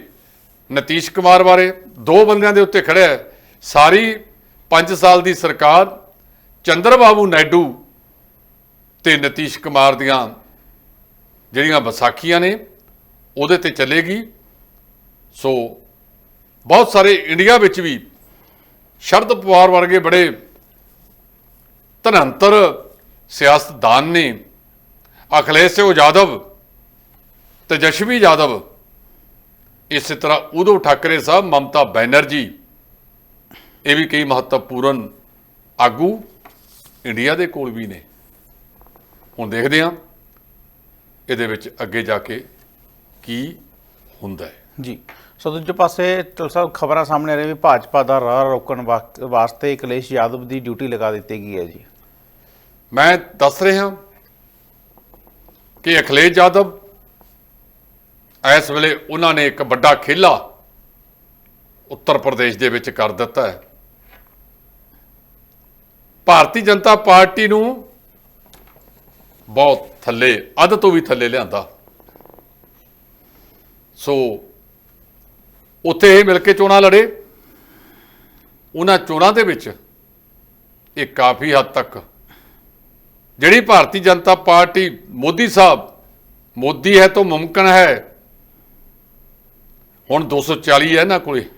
ਨਤੀਸ਼ ਕੁਮਾਰ ਬਾਰੇ ਦੋ ਬੰਦਿਆਂ ਦੇ ਉੱਤੇ ਖੜਿਆ ਹੈ। ਸਾਰੀ 5 ਸਾਲ ਦੀ ਸਰਕਾਰ, ਚੰਦਰ ਬਾਬੂ ਨਾਇਡੂ ਤੇ ਨਤੀਸ਼ ਕੁਮਾਰ ਦੀਆਂ ਜਿਹੜੀਆਂ ਵਿਸਾਖੀਆਂ ਨੇ, ਉਹਦੇ ਤੇ ਚੱਲੇਗੀ। ਸੋ ਬਹੁਤ ਸਾਰੇ ਇੰਡੀਆ ਵਿੱਚ ਵੀ ਸ਼ਰਦ ਪਵਾਰ ਵਰਗੇ ਬੜੇ ਧਨੰਤਰ ਸਿਆਸਤਦਾਨ ਨੇ ਅਖਿਲੇਸ਼ ਸਿੰਘ ਯਾਦਵ ਤੇਜਸਵੀ ਯਾਦਵ। ਇਸੇ ਤਰ੍ਹਾਂ ਉਦੋਂ ਠਾਕਰੇ ਸਾਹਿਬ ਮਮਤਾ ਬੈਨਰਜੀ। ਇਹ ਵੀ ਕਈ ਮਹੱਤਵਪੂਰਨ ਆਗੂ ਇੰਡੀਆ ਦੇ ਕੋਲ ਵੀ ਨੇ। ਹੁਣ ਦੇਖਦੇ ਹਾਂ ਇਹਦੇ ਵਿੱਚ ਅੱਗੇ ਜਾ ਕੇ ਕੀ ਹੁੰਦਾ ਹੈ। ਜੀ ਸੋ ਦੂਜੇ ਪਾਸੇ ਸਾਹਿਬ ਖਬਰਾਂ ਸਾਹਮਣੇ ਆ ਰਹੀਆਂ ਵੀ ਭਾਜਪਾ ਦਾ ਰਾਹ ਰੋਕਣ ਵਾਸਤੇ ਅਖਿਲੇਸ਼ ਯਾਦਵ ਦੀ ਡਿਊਟੀ ਲਗਾ ਦਿੱਤੀ ਗਈ ਹੈ ਜੀ। ਮੈਂ ਦੱਸ ਰਿਹਾ ਕਿ ਅਖਿਲੇਸ਼ ਯਾਦਵ ਇਸ ਵੇਲੇ ਉਹਨਾਂ ਨੇ ਇੱਕ ਵੱਡਾ ਖੇਲਾ ਉੱਤਰ ਪ੍ਰਦੇਸ਼ ਦੇ ਵਿੱਚ ਕਰ ਦਿੱਤਾ ਹੈ। ਭਾਰਤੀ ਜਨਤਾ ਪਾਰਟੀ ਨੂੰ ਬਹੁਤ ਥੱਲੇ, ਅੱਧ ਤੋਂ ਵੀ ਥੱਲੇ ਲਿਆਂਦਾ। ਸੋ ਉੱਥੇ ਇਹ ਮਿਲ ਕੇ ਚੋਣਾਂ ਲੜੇ। ਉਹਨਾਂ ਚੋਣਾਂ ਦੇ ਵਿੱਚ ਇਹ ਕਾਫੀ ਹੱਦ ਤੱਕ ਜਿਹੜੀ ਭਾਰਤੀ ਜਨਤਾ ਪਾਰਟੀ ਮੋਦੀ ਸਾਹਿਬ, ਮੋਦੀ ਹੈ ਤਾਂ ਮੁਮਕਨ ਹੈ। ਹੁਣ 240 ਹੈ ਇਹਨਾਂ ਕੋਲੇ।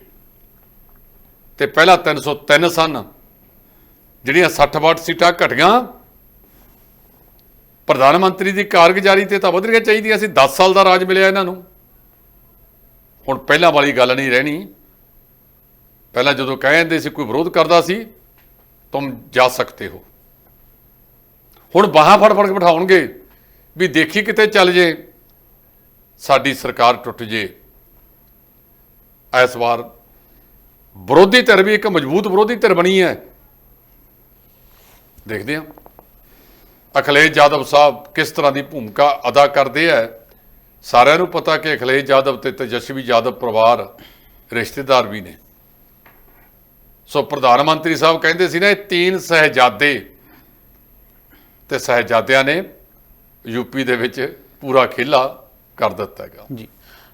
ਤੇ ਪਹਿਲਾਂ 303 ਸਨ। ਜਿਹੜੀਆਂ 60 ਵਾਟ ਸੀਟਾਂ ਘਟੀਆਂ, ਪ੍ਰਧਾਨ ਮੰਤਰੀ ਦੀ ਕਾਰਗੁਜ਼ਾਰੀ ਤੇ ਤਾਂ ਵਧਣੀਆਂ ਚਾਹੀਦੀਆਂ ਸੀ। 10 ਸਾਲ ਦਾ ਰਾਜ ਮਿਲਿਆ ਇਹਨਾਂ ਨੂੰ। ਹੁਣ ਪਹਿਲਾਂ ਵਾਲੀ ਗੱਲ ਨਹੀਂ ਰਹਿਣੀ। ਪਹਿਲਾਂ ਜਦੋਂ ਕਹਿੰਦੇ ਸੀ ਕੋਈ ਵਿਰੋਧ ਕਰਦਾ ਸੀ, ਤੁਮ ਜਾ ਸਕਦੇ ਹੋ। ਹੁਣ ਬਾਹਾਂ ਫੜ ਫੜ ਕੇ ਬਿਠਾਉਣਗੇ ਵੀ ਦੇਖੀ ਕਿਤੇ ਚੱਲ ਜੇ। ਸਾਡੀ ਸਰਕਾਰ ਟੁੱਟ ਜੇ। ਇਸ ਵਾਰ ਵਿਰੋਧੀ ਧਿਰ ਵੀ ਇੱਕ ਮਜ਼ਬੂਤ ਵਿਰੋਧੀ ਧਿਰ ਬਣੀ ਹੈ। ਦੇਖਦੇ ਹਾਂ। ਅਖਿਲੇਸ਼ ਯਾਦਵ ਸਾਹਿਬ ਕਿਸ ਤਰ੍ਹਾਂ ਦੀ ਭੂਮਿਕਾ ਅਦਾ ਕਰਦੇ ਹੈ। ਸਾਰਿਆਂ ਨੂੰ ਪਤਾ ਕਿ ਅਖਿਲੇਸ਼ ਯਾਦਵ ਤੇ ਤੇਜਸਵੀ ਯਾਦਵ ਪਰਿਵਾਰ ਰਿਸ਼ਤੇਦਾਰ ਵੀ ਨੇ। ਸੋ ਪ੍ਰਧਾਨ ਮੰਤਰੀ ਸਾਹਿਬ ਕਹਿੰਦੇ ਸੀ ਨਾ, ਇਹ ਤੀਨ ਸਹਿਜਾਦੇ ਤੇ ਸਹਿਜਾਦਿਆਂ ਨੇ ਯੂਪੀ ਦੇ ਵਿੱਚ ਪੂਰਾ ਖੇਲਾ ਕਰ ਦਿੱਤਾ ਹੈਗਾ ਜੀ।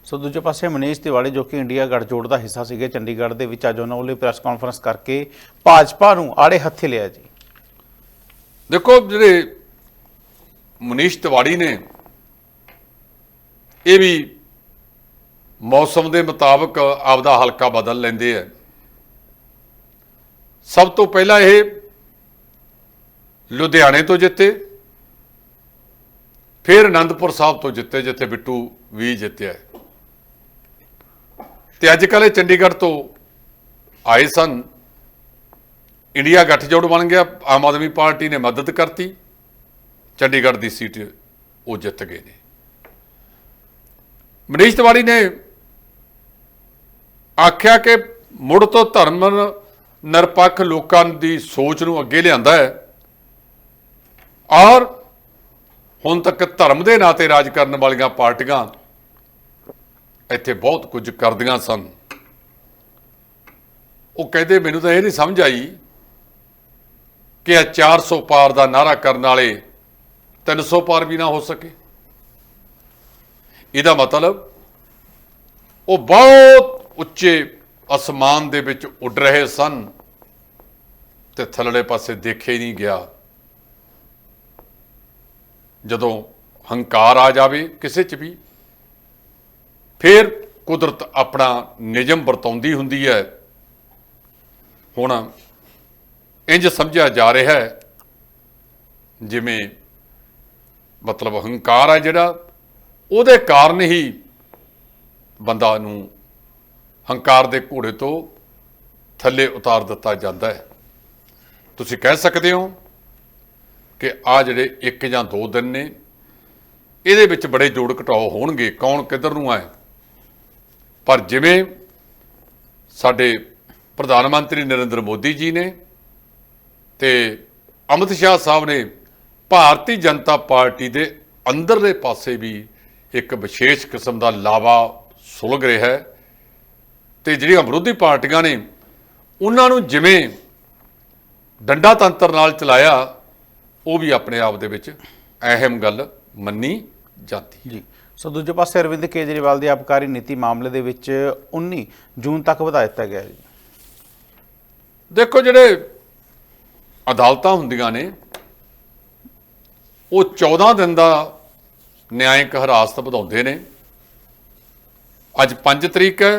ਸੋ ਦੂਜੇ ਪਾਸੇ ਮਨੀਸ਼ ਤਿਵਾੜੀ ਜੋ ਕਿ ਇੰਡੀਆ ਗੱਠਜੋੜ ਦਾ ਹਿੱਸਾ ਸੀਗੇ ਚੰਡੀਗੜ੍ਹ ਦੇ ਵਿੱਚ ਅੱਜ ਉਹਨਾਂ ਵੱਲੋਂ ਪ੍ਰੈਸ ਕਾਨਫਰੰਸ ਕਰਕੇ ਭਾਜਪਾ ਨੂੰ ਆੜੇ ਹੱਥੇ ਲਿਆ ਜੀ। ਦੇਖੋ ਜਿਹੜੇ ਮਨੀਸ਼ ਤਿਵਾੜੀ ਨੇ ਇਹ ਵੀ ਮੌਸਮ ਦੇ ਮੁਤਾਬਕ ਆਪਦਾ ਹਲਕਾ ਬਦਲ ਲੈਂਦੇ ਆ। ਸਭ ਤੋਂ ਪਹਿਲਾਂ ਇਹ ਲੁਧਿਆਣੇ ਤੋਂ ਜਿੱਤੇ, ਫਿਰ ਅਨੰਦਪੁਰ ਸਾਹਿਬ ਤੋਂ ਜਿੱਤੇ, ਜਿੱਥੇ ਬਿੱਟੂ ਵੀ ਜਿੱਤਿਆ ਹੈ। ਤੇ ਅੱਜ ਕੱਲ੍ਹ ਇਹ ਚੰਡੀਗੜ੍ਹ ਤੋਂ ਆਏ ਸਨ। ਇੰਡੀਆ ਗੱਠਜੋੜ ਬਣ ਗਿਆ, ਆਮ ਆਦਮੀ ਪਾਰਟੀ ਨੇ ਮਦਦ ਕਰਤੀ, ਚੰਡੀਗੜ੍ਹ ਦੀ ਸੀਟ ਉਹ ਜਿੱਤ ਗਏ ਨੇ। ਮਨੀਸ਼ ਤਿਵਾੜੀ ਨੇ ਆਖਿਆ ਕਿ ਮੁੜ ਤੋਂ ਧਰਮ ਨਿਰਪੱਖ ਲੋਕਾਂ ਦੀ ਸੋਚ ਨੂੰ ਅੱਗੇ ਲਿਆਂਦਾ ਹੈ। ਔਰ ਹੁਣ ਤੱਕ ਧਰਮ ਦੇ ਨਾਂ ਤੇ ਰਾਜ ਕਰਨ ਵਾਲੀਆਂ ਪਾਰਟੀਆਂ ਇੱਥੇ ਬਹੁਤ ਕੁਝ ਕਰਦੀਆਂ ਸਨ। ਉਹ ਕਹਿੰਦੇ, ਮੈਨੂੰ ਤਾਂ ਇਹ ਨਹੀਂ ਸਮਝ ਆਈ ਕਿ ਇਹ 400 ਪਾਰ ਦਾ ਨਾਰਾ ਕਰਨ ਵਾਲੇ 300 ਪਾਰ ਵੀ ਨਾ ਹੋ ਸਕੇ। ਇਹਦਾ ਮਤਲਬ ਉਹ ਬਹੁਤ ਉੱਚੇ ਅਸਮਾਨ ਦੇ ਵਿੱਚ ਉੱਡ ਰਹੇ ਸਨ ਤੇ ਥੱਲੜੇ ਪਾਸੇ ਦੇਖੇ ਹੀ ਨਹੀਂ ਗਿਆ। ਜਦੋਂ ਹੰਕਾਰ ਆ ਜਾਵੇ ਕਿਸੇ 'ਚ ਵੀ, ਫਿਰ ਕੁਦਰਤ ਆਪਣਾ ਨਿਯਮ ਵਰਤਾਉਂਦੀ ਹੁੰਦੀ ਹੈ। ਹੁਣ ਇੰਜ ਸਮਝਿਆ ਜਾ ਰਿਹਾ ਹੈ, ਜਿਵੇਂ ਮਤਲਬ ਹੰਕਾਰ ਹੈ ਜਿਹੜਾ, ਉਹਦੇ ਕਾਰਨ ਹੀ ਬੰਦਾ ਨੂੰ ਹੰਕਾਰ ਦੇ ਘੋੜੇ ਤੋਂ ਥੱਲੇ ਉਤਾਰ ਦਿੱਤਾ ਜਾਂਦਾ ਹੈ। ਤੁਸੀਂ ਕਹਿ ਸਕਦੇ ਹੋ ਕਿ ਆ ਜਿਹੜੇ ਇੱਕ ਜਾਂ ਦੋ ਦਿਨ ਨੇ, ਇਹਦੇ ਵਿੱਚ ਬੜੇ ਜੋੜ ਘਟਾਓ ਹੋਣਗੇ, ਕੌਣ ਕਿੱਧਰ ਨੂੰ ਆਏ। ਪਰ ਜਿਵੇਂ ਸਾਡੇ ਪ੍ਰਧਾਨ ਮੰਤਰੀ ਨਰਿੰਦਰ ਮੋਦੀ ਜੀ ਨੇ ਤੇ ਅਮਿਤ ਸ਼ਾਹ ਸਾਹਿਬ ਨੇ ਭਾਰਤੀ ਜਨਤਾ ਪਾਰਟੀ ਦੇ ਅੰਦਰਲੇ ਪਾਸੇ ਵੀ ਇੱਕ ਵਿਸ਼ੇਸ਼ ਕਿਸਮ ਦਾ ਲਾਵਾ ਸੁਲਗ ਰਿਹਾ ਹੈ ਤੇ ਜਿਹੜੀਆਂ ਵਿਰੋਧੀ ਪਾਰਟੀਆਂ ਨੇ, ਉਹਨਾਂ ਨੂੰ ਜਿਵੇਂ ਡੰਡਾ ਤੰਤਰ ਨਾਲ ਚਲਾਇਆ ਉਹ ਵੀ ਆਪਣੇ ਆਪ ਦੇ ਵਿੱਚ ਅਹਿਮ ਗੱਲ ਮੰਨੀ ਜਾਂਦੀ ਜੀ ਸੋ ਦੂਜੇ ਪਾਸੇ ਅਰਵਿੰਦ ਕੇਜਰੀਵਾਲ ਦੀ ਆਬਕਾਰੀ ਨੀਤੀ ਮਾਮਲੇ ਦੇ ਵਿੱਚ 19 ਜੂਨ ਤੱਕ ਵਧਾ ਦਿੱਤਾ ਗਿਆ ਹੈ ਜੀ। ਦੇਖੋ ਜਿਹੜੇ ਅਦਾਲਤਾਂ ਹੁੰਦੀਆਂ ਨੇ ਉਹ 14 ਦਿਨ ਦਾ ਨਿਆਇਕ ਹਿਰਾਸਤ ਵਧਾਉਂਦੇ ਨੇ। ਅੱਜ 5 ਤਰੀਕ ਹੈ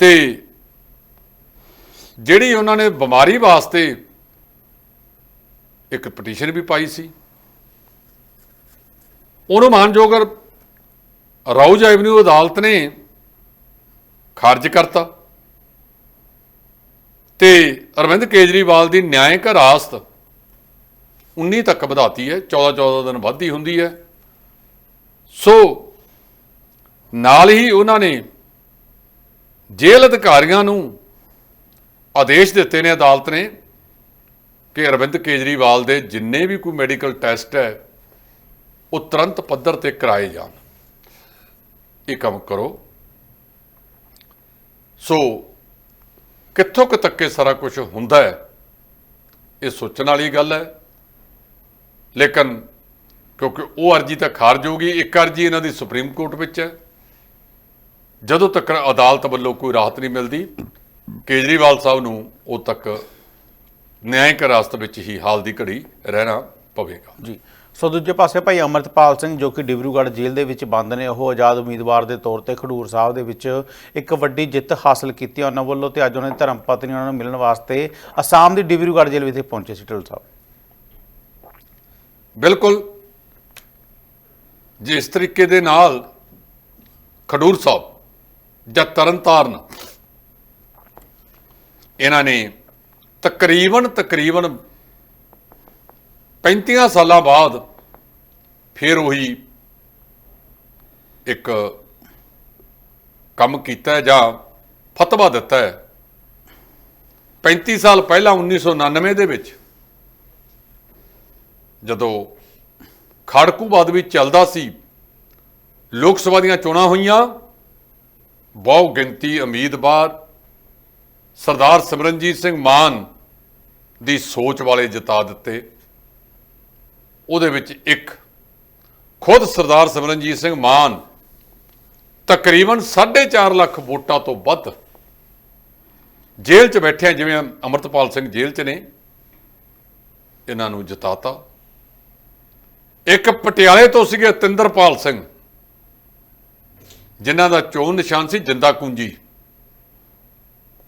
ਤੇ ਜਿਹੜੀ ਉਹਨਾਂ ਨੇ ਬਿਮਾਰੀ ਵਾਸਤੇ ਇੱਕ ਪਟੀਸ਼ਨ ਵੀ ਪਾਈ ਸੀ। ਉਹਨੂੰ ਮਾਨਯੋਗ ਰਾਉਜ ਐਵਨਿਊ ਅਦਾਲਤ ਨੇ ਖਾਰਜ ਕਰਤਾ। ਤੇ ਅਰਵਿੰਦ ਕੇਜਰੀਵਾਲ ਦੀ ਨਿਆਇਕ ਹਿਰਾਸਤ 19 ਤੱਕ ਵਧਾਤੀ ਹੈ 14 14 ਦਿਨ ਵੱਧਦੀ ਹੁੰਦੀ ਹੈ। ਸੋ ਨਾਲ ਹੀ ਉਹਨਾਂ ਨੇ ਜੇਲ੍ਹ ਅਧਿਕਾਰੀਆਂ ਨੂੰ ਆਦੇਸ਼ ਦਿੱਤੇ ਨੇ, ਅਦਾਲਤ ਨੇ ਕਿ ਅਰਵਿੰਦ ਕੇਜਰੀਵਾਲ ਦੇ ਜਿੰਨੇ ਵੀ ਕੋਈ ਮੈਡੀਕਲ ਟੈਸਟ ਹੈ, ਉਹ ਤੁਰੰਤ ਪੱਧਰ ਤੇ ਕਰਾਏ ਜਾਣ। ਇਹ ਕੰਮ ਕਰੋ। ਸੋ, ਕਿੱਥੋਂ ਕੁ ਤੱਕ ਇਹ ਸਾਰਾ ਕੁਝ ਹੁੰਦਾ ਹੈ, ਇਹ ਸੋਚਣ ਵਾਲੀ ਗੱਲ ਹੈ। ਲੇਕਿਨ ਕਿਉਂਕਿ ਉਹ ਅਰਜੀ ਤਾਂ ਖਾਰਜ ਹੋ ਗਈ, ਇੱਕ ਅਰਜੀ ਇਹਨਾਂ ਦੀ ਸੁਪਰੀਮ ਕੋਰਟ ਵਿੱਚ ਹੈ। ਜਦੋਂ ਤੱਕ ਅਦਾਲਤ ਵੱਲੋਂ ਕੋਈ ਰਾਹਤ ਨਹੀਂ ਮਿਲਦੀ, ਕੇਜਰੀਵਾਲ ਸਾਹਿਬ ਨੂੰ ਉਦ ਤੱਕ ਨਿਆਂਇਕ ਰਾਸਤੇ ਵਿੱਚ ਹੀ ਹਾਲ ਦੀ ਘੜੀ ਰਹਿਣਾ ਪਵੇਗਾ। ਜੀ। ਸੋ ਦੂਜੇ ਪਾਸੇ ਭਾਈ ਅਮਰਤਪਾਲ ਸਿੰਘ ਜੋ ਕਿ ਡਿਬਰੂਗੜ੍ਹ ਜੇਲ੍ਹ ਦੇ ਵਿੱਚ ਬੰਦ ਨੇ ਉਹ ਆਜ਼ਾਦ ਉਮੀਦਵਾਰ ਦੇ ਤੌਰ ਤੇ ਖਡੂਰ ਸਾਹਿਬ ਦੇ ਵਿੱਚ ਇੱਕ ਵੱਡੀ ਜਿੱਤ ਹਾਸਲ ਕੀਤੀ। ਉਹਨਾਂ ਵੱਲੋਂ ਤੇ ਅੱਜ ਉਹਨਾਂ ਦੀ ਧਰਮ ਪਤਨੀ ਉਹਨਾਂ ਨੂੰ ਮਿਲਣ ਵਾਸਤੇ ਅਸਾਮ ਦੀ ਡਿਬਰੂਗੜ੍ਹ ਜੇਲ੍ਹ ਵਿਖੇ ਪਹੁੰਚੇ ਸੀ ਢਿੱਲੋਂ ਸਾਹਿਬ। ਬਿਲਕੁਲ। ਜਿਸ ਤਰੀਕੇ ਦੇ ਨਾਲ ਖਡੂਰ ਸਾਹਿਬ ਜਾਂ ਤਰਨਤਾਰਨ ਇਹਨਾਂ ਨੇ ਤਕਰੀਬਨ ਤਕਰੀਬਨ 35 ਸਾਲਾਂ ਬਾਅਦ ਫਿਰ ਉਹੀ ਇੱਕ ਕੰਮ ਕੀਤਾ ਜਾਂ ਫਤਵਾ ਦਿੱਤਾ ਹੈ। 35 ਸਾਲ ਪਹਿਲਾਂ 1999 ਦੇ ਵਿੱਚ ਜਦੋਂ ਖੜਕੂਬਾਦ ਵਿੱਚ ਚੱਲਦਾ ਸੀ, ਲੋਕ ਸਭਾ ਦੀਆਂ ਚੋਣਾਂ ਹੋਈਆਂ, ਬਹੁ ਗਿਣਤੀ ਉਮੀਦਵਾਰ ਸਰਦਾਰ ਸਿਮਰਨਜੀਤ ਸਿੰਘ ਮਾਨ ਦੀ ਸੋਚ ਵਾਲੇ ਜਿਤਾ ਦਿੱਤੇ। ਉਹਦੇ ਵਿੱਚ ਇੱਕ, ਖੁਦ ਸਰਦਾਰ ਸਿਮਰਨਜੀਤ ਸਿੰਘ ਮਾਨ ਤਕਰੀਬਨ 4.5 ਲੱਖ ਵੋਟਾਂ ਤੋਂ ਵੱਧ ਜੇਲ੍ਹ 'ਚ ਬੈਠੇ ਜਿਵੇਂ ਅਮਰਤਪਾਲ ਸਿੰਘ ਜੇਲ੍ਹ 'ਚ ਨੇ, ਇਹਨਾਂ ਨੂੰ ਜਿਤਾਤਾ। ਇੱਕ ਪਟਿਆਲੇ ਤੋਂ ਸੀਗੇ ਤਿੰਦਰਪਾਲ ਸਿੰਘ, ਜਿਨ੍ਹਾਂ ਦਾ ਚੋਣ ਨਿਸ਼ਾਨ ਸੀ ਜਿੰਦਾ ਕੁੰਜੀ।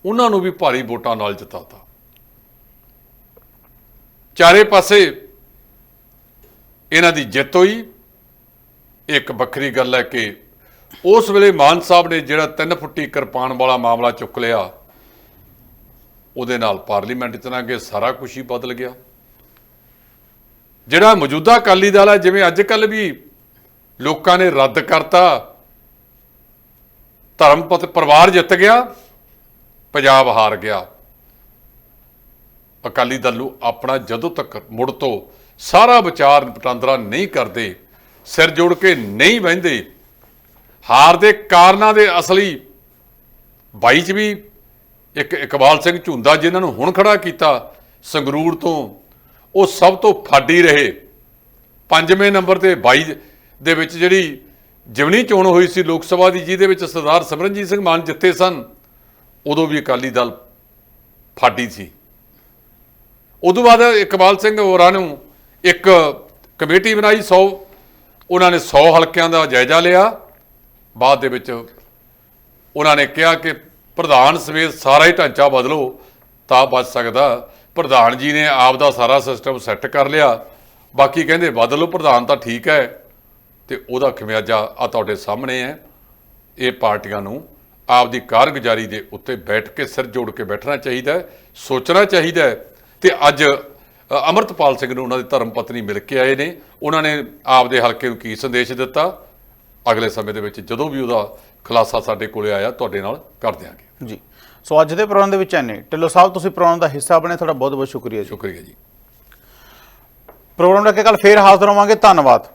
ਉਹਨਾਂ ਨੂੰ ਵੀ ਭਾਰੀ ਵੋਟਾਂ ਨਾਲ ਜਿਤਾਤਾ। ਚਾਰੇ ਪਾਸੇ ਇਹਨਾਂ ਦੀ ਜਿੱਤ ਹੋਈ। ਇੱਕ ਵੱਖਰੀ ਗੱਲ ਹੈ ਕਿ ਉਸ ਵੇਲੇ ਮਾਨ ਸਾਹਿਬ ਨੇ ਜਿਹੜਾ 3 ਫੁੱਟੀ ਕਿਰਪਾਨ ਵਾਲਾ ਮਾਮਲਾ ਚੁੱਕ ਲਿਆ, ਉਹਦੇ ਨਾਲ ਪਾਰਲੀਮੈਂਟ ਚ ਨਾ ਕਿ ਸਾਰਾ ਕੁਝ ਹੀ ਬਦਲ ਗਿਆ। ਜਿਹੜਾ ਮੌਜੂਦਾ ਅਕਾਲੀ ਦਲ ਹੈ, ਜਿਵੇਂ ਅੱਜ ਕੱਲ ਵੀ ਲੋਕਾਂ ਨੇ ਰੱਦ ਕਰਤਾ, ਧਰਮਪਤ ਪਰਿਵਾਰ ਜਿੱਤ ਗਿਆ ਪੰਜਾਬ ਹਾਰ ਗਿਆ। ਅਕਾਲੀ ਦਲ ਨੂੰ ਆਪਣਾ ਜਦੋਂ ਤੱਕ ਮੁੜ ਤੋਂ ਸਾਰਾ ਵਿਚਾਰ ਵਟਾਂਦਰਾ ਨਹੀਂ ਕਰਦੇ, ਸਿਰ ਜੋੜ ਕੇ ਨਹੀਂ ਬਹਿੰਦੇ ਹਾਰ ਦੇ ਕਾਰਨਾਂ ਦੇ ਅਸਲੀ ਬਾਈ ਚ ਵੀ ਇੱਕ ਇਕਬਾਲ ਸਿੰਘ ਝੁੰਦਾ ਜਿਨ੍ਹਾਂ ਨੂੰ ਹੁਣ ਖੜਾ ਕੀਤਾ ਸੰਗਰੂਰ ਤੋਂ, ਉਹ ਸਭ ਤੋਂ ਫਾਡੀ ਰਹੇ। ਪੰਜਵੇਂ ਨੰਬਰ ਤੇ 22 ਦੇ ਵਿੱਚ ਜਿਹੜੀ ਜਿਵਨੀ ਚੋਣ ਹੋਈ ਸੀ ਲੋਕ ਸਭਾ ਦੀ, ਜਿਹਦੇ ਵਿੱਚ ਸਰਦਾਰ ਸਿਮਰਨਜੀਤ ਸਿੰਘ ਮਾਨ ਜਿੱਤੇ ਸਨ ਉਦੋਂ ਵੀ ਅਕਾਲੀ ਦਲ ਫਾਟੀ ਸੀ। ਉਦੋਂ ਬਾਅਦ ਇਕਬਾਲ ਸਿੰਘ ਹੋਰਾਂ ਨੂੰ ਇੱਕ ਕਮੇਟੀ ਬਣਾਈ 100 ਉਹਨਾਂ ਨੇ 100 ਹਲਕਿਆਂ ਦਾ ਜਾਇਜ਼ਾ ਲਿਆ। ਬਾਅਦ ਦੇ ਵਿੱਚ ਉਹਨਾਂ ਨੇ ਕਿਹਾ ਕਿ ਪ੍ਰਧਾਨ ਸਮੇਤ ਸਾਰਾ ਹੀ ਢਾਂਚਾ ਬਦਲੋ ਤਾਂ ਬਚ ਸਕਦਾ। ਪ੍ਰਧਾਨ ਜੀ ਨੇ ਆਪ ਦਾ ਸਾਰਾ ਸਿਸਟਮ ਸੈੱਟ ਕਰ ਲਿਆ। ਬਾਕੀ ਕਹਿੰਦੇ ਬਦਲੋ, ਪ੍ਰਧਾਨ ਤਾਂ ਠੀਕ ਹੈ ਤੇ ਉਹਦਾ ਖਮਿਆਜਾ ਆ ਤੁਹਾਡੇ ਸਾਹਮਣੇ ਹੈ। ਇਹ ਪਾਰਟੀਆਂ ਨੂੰ ਆਪਦੀ ਕਾਰਗੁਜ਼ਾਰੀ ਦੇ ਉੱਤੇ ਬੈਠ ਕੇ ਸਿਰ ਜੋੜ ਕੇ ਬੈਠਣਾ ਚਾਹੀਦਾ ਹੈ ਸੋਚਣਾ ਚਾਹੀਦਾ ਹੈ। ਤੇ ਅੱਜ ਅਮਰਤਪਾਲ ਸਿੰਘ ਨੂੰ ਉਹਨਾਂ ਦੀ ਧਰਮ ਪਤਨੀ ਮਿਲ ਕੇ ਆਏ ਨੇ। ਉਹਨਾਂ ਨੇ ਆਪਦੇ ਹਲਕੇ ਨੂੰ ਕੀ ਸੰਦੇਸ਼ ਦਿੱਤਾ? ਅਗਲੇ ਸਮੇਂ ਦੇ ਵਿੱਚ ਜਦੋਂ ਵੀ ਉਹਦਾ ਖੁਲਾਸਾ ਸਾਡੇ ਕੋਲੇ ਆਇਆ ਤੁਹਾਡੇ ਨਾਲ ਕਰ ਦਿਆਂਗੇ। ਜੀ। ਸੋ ਅੱਜ ਦੇ ਪ੍ਰੋਗਰਾਮ ਦੇ ਵਿੱਚ ਐਨੇ ਢਿੱਲੋਂ ਸਾਹਿਬ ਤੁਸੀਂ ਪ੍ਰੋਗਰਾਮ ਦਾ ਹਿੱਸਾ ਬਣੇ ਤੁਹਾਡਾ ਬਹੁਤ ਬਹੁਤ ਸ਼ੁਕਰੀਆ ਜੀ। ਸ਼ੁਕਰੀਆ ਜੀ। ਪ੍ਰੋਗਰਾਮ ਲੈ ਕੇ ਕੱਲ ਫੇਰ ਹਾਜ਼ਰ ਹੋਵਾਂਗੇ। ਧੰਨਵਾਦ।